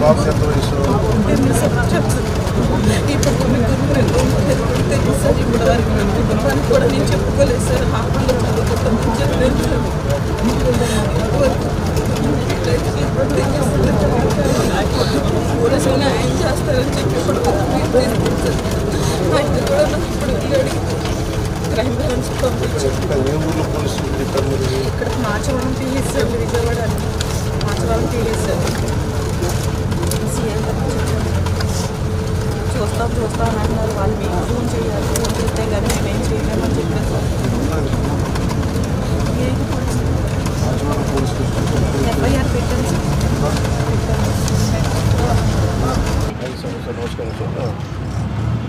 బాబుకి ఇప్పుడు కొన్ని గురువులు సార్ ఇప్పుడు వారికి మేము కూడా నేను చెప్పుకోలేదు సార్ హాస్పిటల్లో చదువుకుంటాం చెప్పలేదు పోలీసులు న్యాయం చేస్తారని చెప్పి ఇప్పుడు ఆయన కూడా నాకు ఇప్పుడు క్రైమ్ బ్రాంచ్ పంపించి ఇక్కడ ఏ ఊర్లో మీరు PS Vijayawada Machavaram PS sir CM గారు చెప్పారు. చూస్తాం చూస్తాం అని అన్నారు వాళ్ళు మీకు ఫోన్ చేయాలి ఫోన్ చేస్తే కానీ మేమేం చేయలేమని చెప్పారు సార్ ఏం police Rajahmundry police station FIR పెట్టాను సార్ పెట్టాను ఐదు సంవత్సరాలు నమస్కారం సార్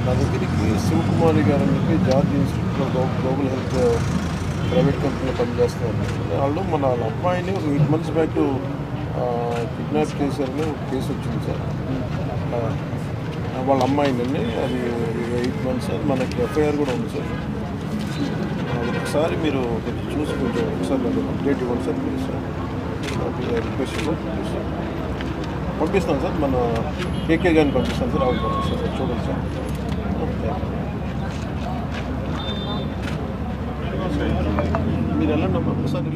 నా దగ్గరికి శివకుమారి గారు అని చెప్పి George Institute of Global Health private కంపెనీలో పనిచేస్తున్నారు వాళ్ళు మన వాళ్ళ అమ్మాయిని ఒక ఎయిట్ మంత్స్ బ్యాక్ కిడ్నాప్ చేశారని ఒక కేసు వచ్చింది సార్. వాళ్ళ అమ్మాయినండి అది ఎయిట్ మంత్స్ సార్ మనకి ఎఫ్ఐఆర్ కూడా ఉంది సార్. ఒకసారి మీరు కొంచెం చూసి కొంచెం ఒకసారి నాకు అప్డేట్ ఇవ్వండి sir please sir. Request sir please sir. పంపిస్తాను సార్ మన కేకే గారిని పంపిస్తాను సార్ ఆవిడ పంపిస్తాను సార్ చూడండి సార్. మీరు వెళ్ళండి ఒకసారి